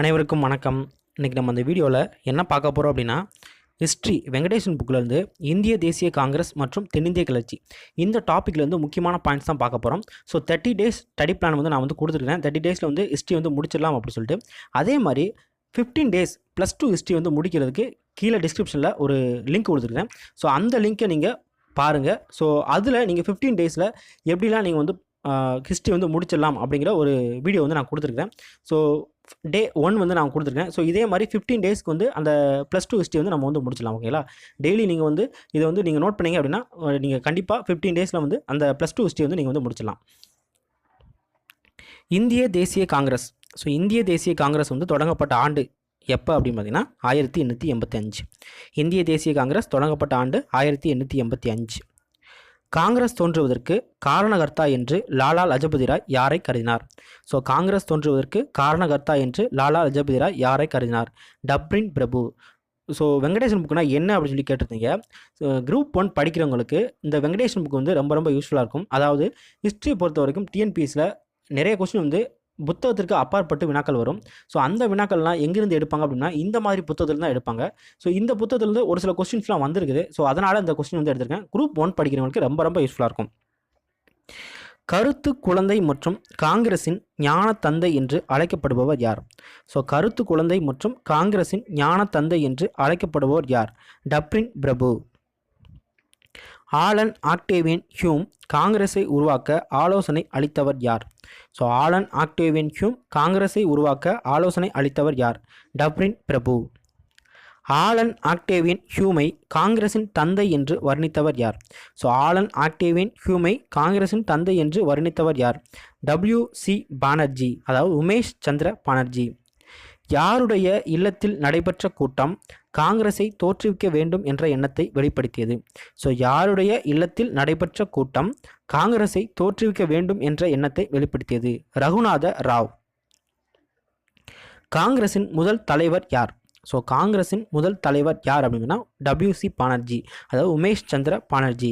அனைவருக்கும் வணக்கம். இன்றைக்கி நம்ம இந்த வீடியோவில் என்ன பார்க்க போகிறோம் அப்படின்னா ஹிஸ்ட்ரி வெங்கடேசன் புக்கிலேருந்து இந்திய தேசிய காங்கிரஸ் மற்றும் தென்னிந்திய கிளர்ச்சி. இந்த டாப்பிக்லேருந்து முக்கியமான பாயிண்ட்ஸ் தான் பார்க்க போகிறோம் so thirty days study plan வந்து நான் வந்து கொடுத்துருக்கேன். தேர்ட்டி டேஸில் வந்து ஹிஸ்ட்ரி வந்து முடிச்சிடலாம் அப்படின்னு சொல்லிட்டு. அதே மாதிரி fifteen days plus two history வந்து முடிக்கிறதுக்கு கீழே டிஸ்கிரிப்ஷனில் ஒரு லிங்க் கொடுத்துருக்கேன். ஸோ அந்த லிங்க்கை நீங்கள் பாருங்கள் ஸோ அதில் நீங்கள் ஃபிஃப்டீன் டேஸில் எப்படிலாம் நீங்கள் வந்து ஹிஸ்ட்ரி வந்து முடிச்சிடலாம் அப்படிங்கிற ஒரு வீடியோ வந்து நான் கொடுத்துருக்கேன். ஸோ டே ஒன் வந்து நான் கொடுத்துருக்கேன். ஸோ இதே மாதிரி ஃபிஃப்டீன் டேஸ்க்கு வந்து அந்த ப்ளஸ் டூ ஹிஸ்ட்ரி வந்து நம்ம வந்து முடிச்சிடலாம் ஓகேங்களா டெய்லி நீங்கள் வந்து இதை வந்து நீங்கள் நோட் பண்ணீங்க அப்படின்னா நீங்கள் கண்டிப்பாக ஃபிஃப்டீன் டேஸில் வந்து அந்த ப்ளஸ் டூ ஹிஸ்ட்ரி வந்து நீங்கள் வந்து முடிச்சிடலாம். இந்திய தேசிய காங்கிரஸ். ஸோ இந்திய தேசிய காங்கிரஸ் வந்து தொடங்கப்பட்ட ஆண்டு எப்போ அப்படின்னு பார்த்தீங்கன்னா ஆயிரத்தி எண்ணூற்றி எண்பத்தி அஞ்சு. இந்திய தேசிய காங்கிரஸ் தொடங்கப்பட்ட ஆண்டு ஆயிரத்தி எண்ணூற்றி எண்பத்தி அஞ்சு. காங்கிரஸ் தோன்றுவதற்கு காரணகர்த்தா என்று லாலா லஜபதி ராய் யாரை கருதினார்? ஸோ காங்கிரஸ் தோன்றுவதற்கு காரணகர்த்தா என்று லாலா லஜபதி ராய் யாரை கருதினார்? டப்ரின் பிரபு. ஸோ வெங்கடேசன் புக்குனா என்ன அப்படின்னு சொல்லி கேட்டிருந்தீங்க. குரூப் ஒன் படிக்கிறவங்களுக்கு இந்த வெங்கடேசன் புக் வந்து ரொம்ப ரொம்ப யூஸ்ஃபுல்லாக இருக்கும். அதாவது ஹிஸ்ட்ரியை பொறுத்த வரைக்கும் டிஎன்பிஎஸில் நிறைய கொஸ்டின் வந்து புத்தகத்திற்கு அப்பாற்பட்டு வினாக்கள் வரும். ஸோ அந்த வினாக்கள்லாம் எங்கேருந்து எடுப்பாங்க அப்படின்னா இந்த மாதிரி புத்தகத்தில் தான் எடுப்பாங்க. ஸோ இந்த புத்தகத்துலேருந்து ஒரு சில கொஸ்டின்ஸ்லாம் வந்திருக்குது. ஸோ அதனால் இந்த கொஸ்டின் வந்து எடுத்திருக்கேன். குரூப் ஒன் படிக்கிறவங்களுக்கு ரொம்ப ரொம்ப யூஸ்ஃபுல்லாக இருக்கும். கருத்து குழந்தை மற்றும் காங்கிரஸின் ஞான தந்தை என்று அழைக்கப்படுபவர் யார்? ஸோ கருத்து குழந்தை மற்றும் காங்கிரஸின் ஞான தந்தை என்று அழைக்கப்படுபவர் யார்? டப்ரின் பிரபு. ஆலன் ஆக்டேவியன் ஹியூம் காங்கிரஸை உருவாக்க ஆலோசனை அளித்தவர் யார்? ஸோ ஆலன் ஆக்டேவியன் ஹியூம் காங்கிரஸை உருவாக்க ஆலோசனை அளித்தவர் யார்? டப்ரின் பிரபு. ஆலன் ஆக்டேவியன் ஹியூமை காங்கிரஸின் தந்தை என்று வர்ணித்தவர் யார்? ஸோ ஆலன் ஆக்டேவியன் ஹியூமை காங்கிரஸின் தந்தை என்று வர்ணித்தவர் யார்? டபிள்யூ சி பானர்ஜி அதாவது உமேஷ் சந்திர பானர்ஜி. யாருடைய இல்லத்தில் நடைபெற்ற கூட்டம் காங்கிரஸை தோற்றுவிக்க வேண்டும் என்ற எண்ணத்தை வெளிப்படுத்தியது. ஸோ யாருடைய இல்லத்தில் நடைபெற்ற கூட்டம் காங்கிரஸை தோற்றுவிக்க வேண்டும் என்ற எண்ணத்தை வெளிப்படுத்தியது? ரகுநாத ராவ். காங்கிரஸின் முதல் தலைவர் யார்? ஸோ காங்கிரஸின் முதல் தலைவர் யார் அப்படின்னா டபிள்யூசி பானர்ஜி அதாவது உமேஷ் சந்திர பானர்ஜி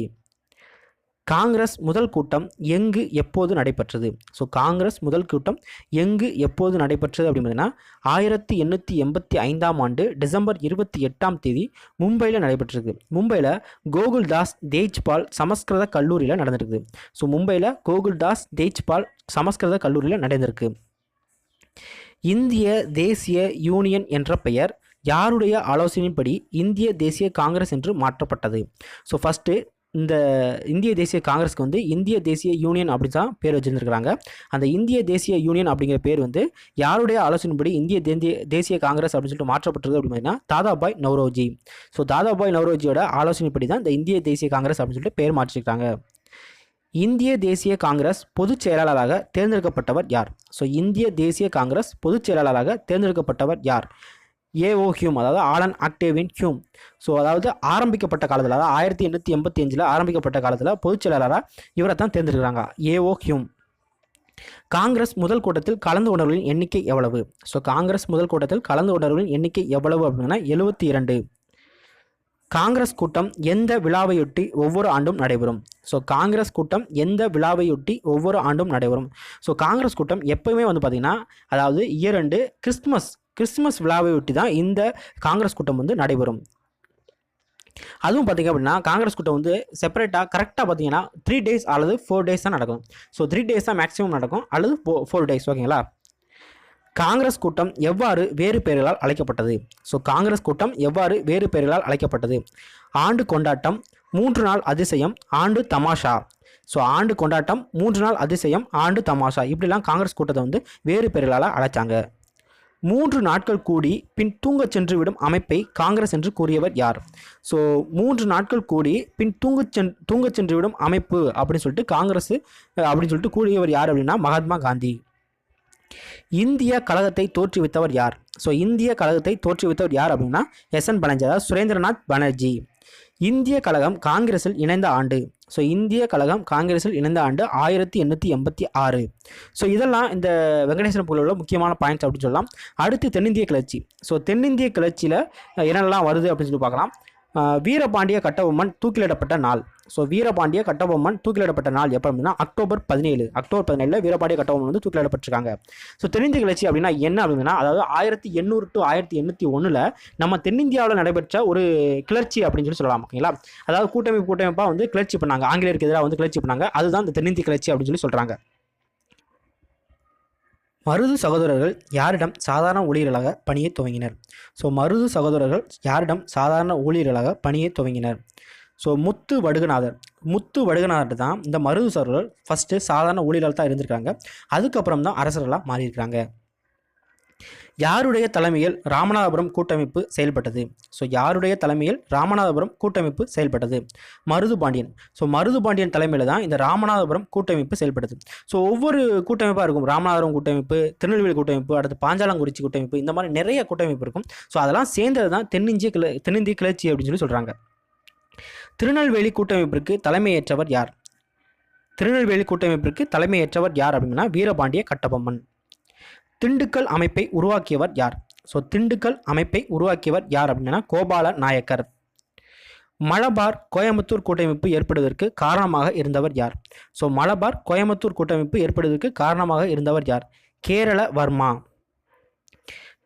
காங்கிரஸ் முதல் கூட்டம் எங்கு எப்போது நடைபெற்றது? ஸோ காங்கிரஸ் முதல் கூட்டம் எங்கு எப்போது நடைபெற்றது அப்படின்னு ஆயிரத்தி எண்ணூற்றி எண்பத்தி ஐந்தாம் ஆண்டு டிசம்பர் இருபத்தி எட்டாம் தேதி மும்பையில் நடைபெற்றிருக்கு. மும்பையில் கோகுல்தாஸ் தேஜ்பால் சமஸ்கிருத கல்லூரியில் நடந்திருக்கு. ஸோ மும்பையில் கோகுல்தாஸ் தேஜ்பால் சமஸ்கிருத கல்லூரியில் நடந்திருக்கு. இந்திய தேசிய யூனியன் என்ற பெயர் யாருடைய ஆலோசனையின்படி இந்திய தேசிய காங்கிரஸ் என்று மாற்றப்பட்டது? ஸோ ஃபஸ்ட்டு இந்த இந்திய தேசிய காங்கிரஸ்க்கு வந்து இந்திய தேசிய யூனியன் அப்படி தான் பேர் வச்சுருந்துருக்காங்க அந்த இந்திய தேசிய யூனியன் அப்படிங்கிற பேர் வந்து யாருடைய ஆலோசனைப்படி இந்திய தேந்திய தேசிய காங்கிரஸ் அப்படின்னு சொல்லிட்டு மாற்றப்பட்டது அப்படின்னு பார்த்தீங்கன்னா தாதாபாய் நவ்ரோஜி. ஸோ தாதாபாய் நவ்ரோஜியோட ஆலோசனைப்படி தான் இந்த இந்திய தேசிய காங்கிரஸ் அப்படின்னு சொல்லிட்டு பேர் மாற்றிருக்காங்க. இந்திய தேசிய காங்கிரஸ் பொதுச் செயலாளராக தேர்ந்தெடுக்கப்பட்டவர் யார்? ஸோ இந்திய தேசிய காங்கிரஸ் பொதுச் செயலாளராக தேர்ந்தெடுக்கப்பட்டவர் யார்? ஏஓ ஹியூம் அதாவது ஆலன் ஆக்டேவின் ஹியூம். ஸோ அதாவது ஆரம்பிக்கப்பட்ட காலத்தில் அதாவது ஆயிரத்தி எண்ணூற்றி எண்பத்தி அஞ்சில் ஆரம்பிக்கப்பட்ட காலத்தில் பொதுச் செயலாளராக இவரை தான் தேர்ந்தெடுக்கிறாங்க ஏஓ ஹியூம் காங்கிரஸ் முதல் கூட்டத்தில் கலந்து கொண்டவர்களின் எண்ணிக்கை எவ்வளவு? ஸோ காங்கிரஸ் முதல் கூட்டத்தில் கலந்து கொண்டவர்களின் எண்ணிக்கை எவ்வளவு அப்படின்னா எழுபத்தி இரண்டு. காங்கிரஸ் கூட்டம் எந்த விழாவையொட்டி ஒவ்வொரு ஆண்டும் நடைபெறும்? ஸோ காங்கிரஸ் கூட்டம் எந்த விழாவையொட்டி ஒவ்வொரு ஆண்டும் நடைபெறும்? ஸோ காங்கிரஸ் கூட்டம் எப்போயுமே வந்து பார்த்திங்கன்னா அதாவது இரண்டு கிறிஸ்துமஸ் கிறிஸ்துமஸ் விழாவை ஒட்டி தான் இந்த காங்கிரஸ் கூட்டம் வந்து நடைபெறும். அதுவும் பார்த்திங்க அப்படின்னா காங்கிரஸ் கூட்டம் வந்து செப்பரேட்டாக கரெக்டாக பார்த்தீங்கன்னா த்ரீ டேஸ் அல்லது ஃபோர் டேஸ் தான் நடக்கும். ஸோ த்ரீ டேஸ் தான் மேக்ஸிமம் நடக்கும். அல்லது ஃபோர் டேஸ் ஓகேங்களா காங்கிரஸ் கூட்டம் எவ்வாறு வேறு பெயர்களால் அழைக்கப்பட்டது? ஸோ காங்கிரஸ் கூட்டம் எவ்வாறு வேறு பெயர்களால் அழைக்கப்பட்டது? ஆண்டு கொண்டாட்டம் மூன்று நாள் அதிசயம் ஆண்டு தமாஷா. ஸோ ஆண்டு கொண்டாட்டம் மூன்று நாள் அதிசயம் ஆண்டு தமாஷா. இப்படிலாம் காங்கிரஸ் கூட்டத்தை வந்து வேறு பெயர்களால் அழைச்சாங்க. மூன்று நாட்கள் கூடி பின் தூங்கச் சென்றுவிடும் அமைப்பை காங்கிரஸ் என்று கூறியவர் யார்? ஸோ மூன்று நாட்கள் கூடி பின் தூங்க சென் தூங்கச் சென்றுவிடும் அமைப்பு அப்படின்னு சொல்லிட்டு காங்கிரஸ் அப்படின்னு சொல்லிட்டு கூறியவர் யார் அப்படின்னா மகாத்மா காந்தி. இந்திய கழகத்தை தோற்றுவித்தவர் யார்? ஸோ இந்திய கழகத்தை தோற்றுவித்தவர் யார் அப்படின்னா எஸ் என் பானர்ஜி அதாவது சுரேந்திரநாத் பானர்ஜி. இந்திய கழகம் காங்கிரஸில் இணைந்த ஆண்டு. ஸோ இந்திய கழகம் காங்கிரஸில் இணைந்த ஆண்டு ஆயிரத்தி எண்ணூற்றி எண்பத்தி ஆறு. ஸோ இதெல்லாம் இந்த வெங்கடேஸ்வரன் புகழில் உள்ள முக்கியமான பாயிண்ட்ஸ் அப்படின்னு சொல்லலாம். அடுத்து தென்னிந்திய கிளர்ச்சி. ஸோ தென்னிந்திய கிளர்ச்சியில் என்னெல்லாம் வருது அப்படின்னு சொல்லி பார்க்கலாம். வீரபாண்டிய கட்டபொம்மன் தூக்கிலிடப்பட்ட நாள். ஸோ வீரபாண்டிய கட்டபொம்மன் தூக்கிலிடப்பட்ட நாள் எப்போ அப்படின்னா அக்டோபர் பதினேழு. அக்டோபர் பதினேழில் வீரபாண்டிய கட்டபொம்மன் வந்து தூக்கிலிடப்பட்டிருக்காங்க. ஸோ தென்னிந்திய கிளர்ச்சி அப்படின்னா என்ன அப்படின்னா அதாவது ஆயிரத்தி எண்ணூறு டு ஆயிரத்தி எண்ணூற்றி ஒன்றில் நம்ம தென்னிந்தியாவில் நடைபெற்ற ஒரு கிளர்ச்சி அப்படின்னு சொல்லி சொல்லலாம் ஓகேங்களா அதாவது கூட்டமைப்பு கூட்டமைப்பாக வந்து கிளர்ச்சி பண்ணாங்க. ஆங்கிலேயருக்கு எதிராக வந்து கிளர்ச்சி பண்ணாங்க. அதுதான் இந்த தென்னிந்திய கிளர்ச்சி அப்படின்னு சொல்லி சொல்கிறாங்க மருது சகோதரர்கள் யாரிடம் சாதாரண ஊழியர்களாக பணியை துவங்கினர்? ஸோ மருது சகோதரர்கள் யாரிடம் சாதாரண ஊழியர்களாக பணியை துவங்கினர்? ஸோ முத்து வடுகநாதர். முத்து வடுகநாதர் தான் இந்த மருது சகோதரர்கள் ஃபஸ்ட்டு சாதாரண ஊழியர்கள் தான் இருந்திருக்காங்க. அதுக்கப்புறம் தான் அரசர்களாக மாறியிருக்கிறாங்க. யாருடைய தலைமையில் ராமநாதபுரம் கூட்டமைப்பு செயல்பட்டது? ஸோ யாருடைய தலைமையில் ராமநாதபுரம் கூட்டமைப்பு செயல்பட்டது? மருது பாண்டியன். ஸோ மருது பாண்டியன் தலைமையில் தான் இந்த ராமநாதபுரம் கூட்டமைப்பு செயல்பட்டது. ஸோ ஒவ்வொரு கூட்டமைப்பாக இருக்கும். ராமநாதபுரம் கூட்டமைப்பு திருநெல்வேலி கூட்டமைப்பு அடுத்து பாஞ்சாலங்குறிச்சி கூட்டமைப்பு இந்த மாதிரி நிறைய கூட்டமைப்பு இருக்கும். ஸோ அதெல்லாம் சேர்ந்தது தான் தென்னிந்திய கிள தென்னிந்திய கிளர்ச்சி அப்படின்னு சொல்லி சொல்கிறாங்க திருநெல்வேலி கூட்டமைப்பிற்கு தலைமையேற்றவர் யார்? திருநெல்வேலி கூட்டமைப்பிற்கு தலைமையேற்றவர் யார் அப்படின்னா வீரபாண்டிய கட்டபொம்மன். திண்டுக்கல் அமைப்பை உருவாக்கியவர் யார்? ஸோ திண்டுக்கல் அமைப்பை உருவாக்கியவர் யார் அப்படின்னா கோபால நாயக்கர். மலபார் கோயம்புத்தூர் கூட்டமைப்பு ஏற்படுவதற்கு காரணமாக இருந்தவர் யார்? ஸோ மலபார் கோயம்புத்தூர் கூட்டமைப்பு ஏற்படுவதற்கு காரணமாக இருந்தவர் யார்? கேரள வர்மா.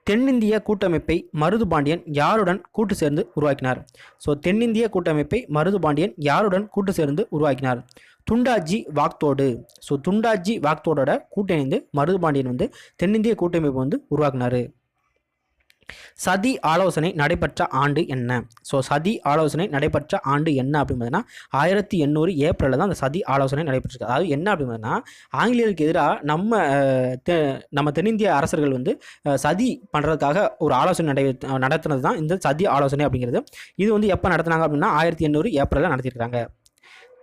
தென்னிந்திய கூட்டமைப்பை மருதுபாண்டியன் யாருடன் கூட்டு சேர்ந்து உருவாக்கினார்? ஸோ தென்னிந்திய கூட்டமைப்பை மருதுபாண்டியன் யாருடன் கூட்டு சேர்ந்து உருவாக்கினார்? துண்டாஜி வாக்தோடு. ஸோ துண்டாஜி வாக்தோடோட கூட்டணிந்து மருதுபாண்டியன் வந்து தென்னிந்திய கூட்டமைப்பு வந்து உருவாக்குனாரு. சதி ஆலோசனை நடைபெற்ற ஆண்டு என்ன? ஸோ சதி ஆலோசனை நடைபெற்ற ஆண்டு என்ன அப்படின்னு பார்த்தீங்கன்னா ஆயிரத்தி எண்ணூறு ஏப்ரலில் தான் அந்த சதி ஆலோசனை நடைபெற்றிருக்கு அதாவது என்ன அப்படின்னு பார்த்தீங்கன்னா ஆங்கிலேயருக்கு எதிராக நம்ம தெ- நம்ம தென்னிந்திய அரசர்கள் வந்து சதி பண்ணுறதுக்காக ஒரு ஆலோசனை நடை நடத்துனது தான் இந்த சதி ஆலோசனை அப்படிங்கிறது. இது வந்து எப்போ நடத்துனாங்க அப்படின்னா ஆயிரத்தி எண்ணூறு ஏப்ரலில் நடத்தியிருக்காங்க.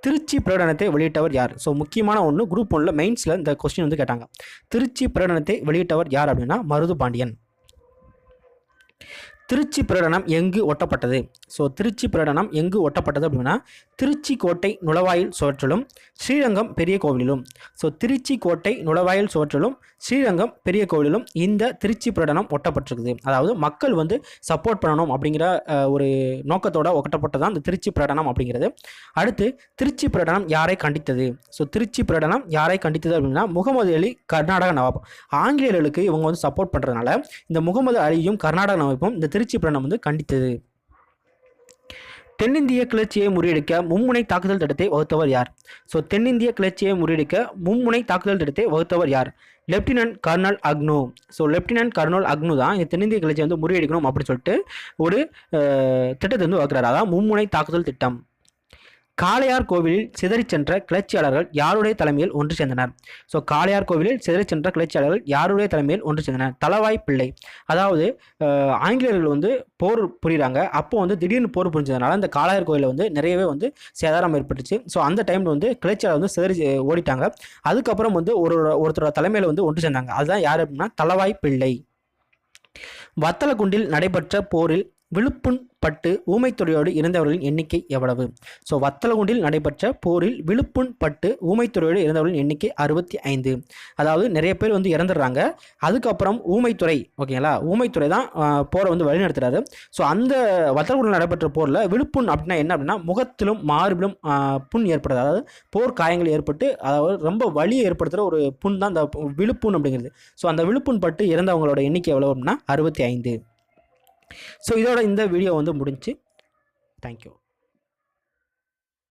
திருச்சி பிரகடனத்தை வெளியிட்டவர் யார்? ஸோ முக்கியமான ஒன்று குரூப் ஒன்றில் மெயின்ஸில் இந்த கொஸ்டின் வந்து கேட்டாங்க. திருச்சி பிரகடனத்தை வெளியிட்டவர் யார் அப்படின்னா மருது பாண்டியன். திருச்சி பிரகடனம் எங்கு ஒட்டப்பட்டது? ஸோ திருச்சி பிரகடனம் எங்கு ஒட்டப்பட்டது அப்படின்னா திருச்சி கோட்டை நுழைவாயில் சுவற்றிலும் ஸ்ரீரங்கம் பெரிய கோவிலிலும். ஸோ திருச்சி கோட்டை நுழைவாயில் சுவற்றிலும் ஸ்ரீரங்கம் பெரிய கோவிலிலும் இந்த திருச்சி பிரகடனம் ஒட்டப்பட்டிருக்குது. அதாவது மக்கள் வந்து சப்போர்ட் பண்ணணும் அப்படிங்கிற ஒரு நோக்கத்தோட ஒட்டப்பட்டதான் இந்த திருச்சி பிரகடனம் அப்படிங்கிறது. அடுத்து திருச்சி பிரகடனம் யாரை கண்டித்தது? ஸோ திருச்சி பிரகடனம் யாரை கண்டித்தது அப்படின்னா முகமது அலி கர்நாடக நவாப். ஆங்கிலேயர்களுக்கு இவங்க வந்து சப்போர்ட் பண்ணுறதுனால இந்த முகமது அலியும் கர்நாடக நவாப்பும் இந்த திருச்சி பிரணம் வந்து கண்டித்தது. தென்னிந்திய கிளர்ச்சியை முறியடிக்க மும்முனை தாக்குதல் திட்டத்தை வகுத்தவர் யார்? ஸோ தென்னிந்திய கிளர்ச்சியை முறியடிக்க மும்முனை தாக்குதல் திட்டத்தை வகுத்தவர் யார்? Lieutenant colonel Agnew so lieutenant colonel Agnew தான் இந்த தென்னிந்திய கிளர்ச்சியை வந்து முறியடிக்கணும் அப்படின்னு சொல்லிட்டு ஒரு திட்டத்தை வந்து வகுக்கிறார். அதான் மும்முனை தாக்குதல் திட்டம். காளையார் கோவிலில் சிதறிச் சென்ற கிளர்ச்சியாளர்கள் யாருடைய தலைமையில் ஒன்று சேர்ந்தனர்? ஸோ காளையார் கோவிலில் சிதறிச் சென்ற கிளர்ச்சியாளர்கள் யாருடைய தலைமையில் ஒன்று சேர்ந்தனர்? தலவாய் பிள்ளை. அதாவது ஆங்கிலேயர்கள் வந்து போர் புரியுறாங்க. அப்போ வந்து திடீர்னு போர் புரிஞ்சதுனால அந்த காளையார் கோயிலில் வந்து நிறையவே வந்து சேதாரம் ஏற்பட்டுச்சு. ஸோ அந்த டைமில் வந்து கிளர்ச்சியாளர் வந்து சிதறி ஓடிட்டாங்க. அதுக்கப்புறம் வந்து ஒரு ஒருத்தரோட தலைமையில் வந்து ஒன்று சேர்ந்தாங்க. அதுதான் யார் அப்படின்னா தலவாய் பிள்ளை. வத்தலகுண்டில் நடைபெற்ற போரில் விழுப்புண் பட்டு ஊமைத்துறையோடு இருந்தவர்களின் எண்ணிக்கை எவ்வளவு? ஸோ வத்தலகுண்டில் நடைபெற்ற போரில் விழுப்புண் பட்டு ஊமைத்துறையோடு இருந்தவர்களின் எண்ணிக்கை அறுபத்தி ஐந்து. அதாவது நிறைய பேர் வந்து இறந்துடுறாங்க. அதுக்கப்புறம் ஊமைத்துறை ஓகேங்களா? ஊமைத்துறை தான் போரை வந்து வழிநடத்துறாரு. ஸோ அந்த வத்தலகுண்டில் நடைபெற்ற போரில் விழுப்புண் அப்படின்னா என்ன அப்படின்னா முகத்திலும் மார்பிலும் புண் ஏற்படுது. அதாவது போர் காயங்கள் ஏற்பட்டு அதாவது ரொம்ப வலியை ஏற்படுத்துகிற ஒரு புண் தான் அந்த விழுப்புண் அப்படிங்கிறது. ஸோ அந்த விழுப்புண் பட்டு இறந்தவங்களோட எண்ணிக்கை எவ்வளோ அப்படின்னா அறுபத்தி ஐந்து. ஸோ இதோட இந்த வீடியோ வந்து முடிஞ்சு தேங்க்யூ